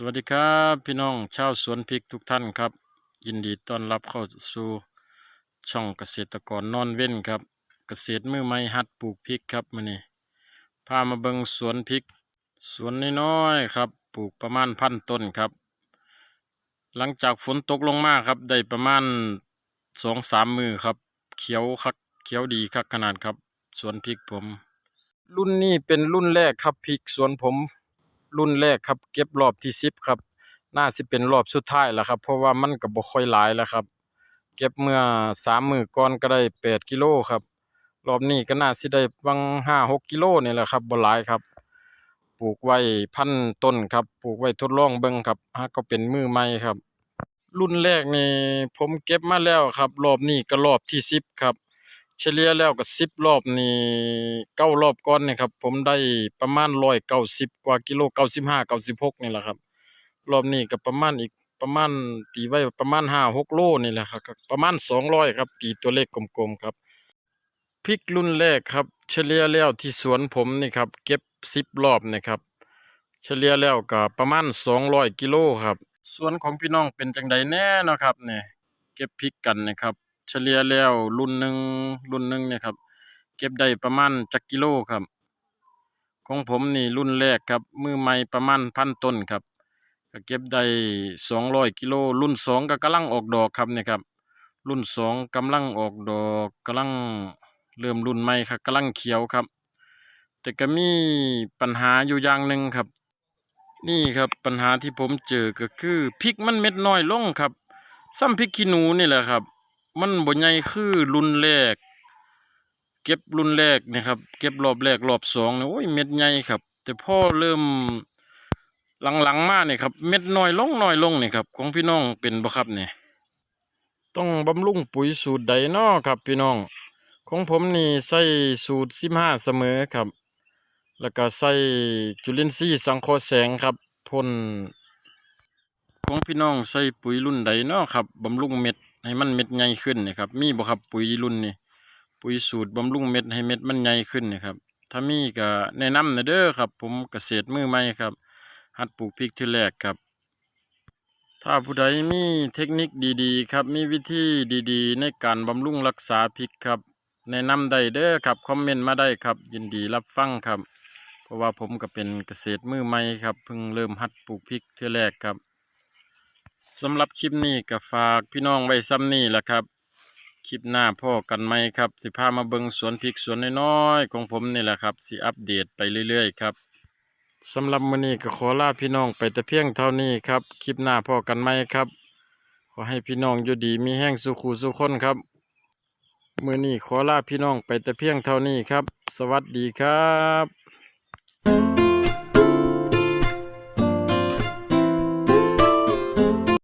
สวัสดีครับพี่น้องชาวสวนพริกทุกท่านครับ ยินดีต้อนรับเข้าสู่ช่องเกษตรกรนอนเว้นครับ เกษตรมือใหม่หัดปลูกพริกครับมื้อนี้พามาเบิ่งสวนพริก สวนน้อยๆครับปลูกประมาณพันต้นครับ หลังจากฝนตกลงมาครับได้ประมาณสองสามมือครับ เขียวคักเขียวดีคักขนาดครับ สวนพริกผม รุ่นนี้เป็นรุ่นแรกครับพริกสวนผม รุ่นแรกครับ เก็บรอบที่สิบครับ น่าสิเป็นรอบสุดท้ายแล้วครับ เพราะว่ามันก็บ่ค่อยหลายแล้วครับ เก็บเมื่อสามมือก่อนก็ได้แปดกิโลครับ รอบนี้ก็น่าสิได้วังห้าหกกิโลนี่แหละครับบ่หลายครับ ปลูกไว้พันต้นครับ ปลูกไว้ทดลองเบิ่งครับฮะก็เป็นมือใหม่ครับ รุ่นแรกนี่ผมเก็บมาแล้วครับ รอบนี้ก็รอบที่สิบครับ เฉลี่ยแล้วก็สิบรอบนี่เก้ารอบก่อนนี่ครับ ผมได้ประมาณร้อยเก้าสิบกว่ากิโลเก้าสิบห้าเก้าสิบหกนี่แหละครับ รอบนี้ก็ประมาณอีกประมาณตีไว้ประมาณห้าหกโลนี่แหละครับ ประมาณสองร้อยครับตีตัวเลขกลมๆครับพริกรุ่นแรกครับ เฉลี่ยแล้วที่สวนผมนี่ครับ เก็บสิบรอบนี่ครับ เฉลี่ยแล้วก็ประมาณสองร้อยกิโลครับสวนของพี่น้องเป็นจังใดแน่นะครับเนี่ยเก็บพริกกันนะครับ เฉลี่ยแล้วรุ่นหนึ่งรุ่นหนึ่งเนี่ยครับ เก็บได้ประมาณจักกิโลครับ ของผมนี่รุ่นแรกครับ มือใหม่ประมาณพันต้นครับก็เก็บได้สองร้อยกิโล รุ่นสองก็กำลังออกดอกครับเนี่ยครับ รุ่นสองกำลังออกดอกกำลังเริ่มรุ่นใหม่ครับกำลังเขียวครับ แต่ก็มีปัญหาอยู่อย่างหนึ่งครับ นี่ครับปัญหาที่ผมเจอก็คือพริกมันเม็ดน้อยลงครับซ้ำพริกขี้หนูนี่แหละครับ มันบ่ใหญ่คือรุ่นแรก เก็บรุ่นแรกนะครับ เก็บรอบแรกรอบสองเนี่ยโอ้ยเม็ดใหญ่ครับ แต่พ่อเริ่มหลังๆมาเนี่ยครับ เม็ดน้อยลงน้อยลงเนี่ยครับ ของพี่น้องเป็นบ่ครับเนี่ยต้องบำรุงปุ๋ยสูตรใดนอครับพี่น้อง ของผมนี่ใส่สูตรสิบห้าเสมอครับ แล้วก็ใส่จุลินทรีย์สังเคราะห์แสงครับพ่นของพี่น้องใส่ปุ๋ยรุ่นใดนาะครับบำรุงเม็ด ให้มันเม็ดใหญ่ขึ้นนะครับ มีบ่ครับปุ๋ยรุ่นนี้ปุ๋ยสูตรบำรุงเม็ดให้เม็ดมันใหญ่ขึ้นนะครับ ถ้ามีก็แนะนำนะเด้อครับ ผมเกษตรมือใหม่ครับ หัดปลูกพริกทีแรกครับ ถ้าผู้ใดมีเทคนิคดีๆ ครับ มีวิธีดีๆ ในการบำรุงรักษาพริกครับ แนะนำได้เด้อครับคอมเมนต์มาได้ครับ ยินดีรับฟังครับ เพราะว่าผมก็เป็นเกษตรมือใหม่ครับเพิ่งเริ่มหัดปลูกพริกเทื่แรกครับ สำหรับคลิปนี้ก็ฝากพี่น้องไว้ซ้ำนี่แหละครับ คลิปหน้าพ่อกันไหมครับ สิพามาเบิงสวนพริกสวนน้อยๆของผมนี่แหละครับสิอัปเดตไปเรื่อยๆครับสำหรับมื้อนี้ก็ขอลาพี่น้องไปแต่เพียงเท่านี้ครับ คลิปหน้าพ่อกันไหมครับ ขอให้พี่น้องอยู่ดีมีแห้งสุขูสุขคนครับมื้อนี้ขอลาพี่น้องไปแต่เพียงเท่านี้ครับ สวัสดีครับ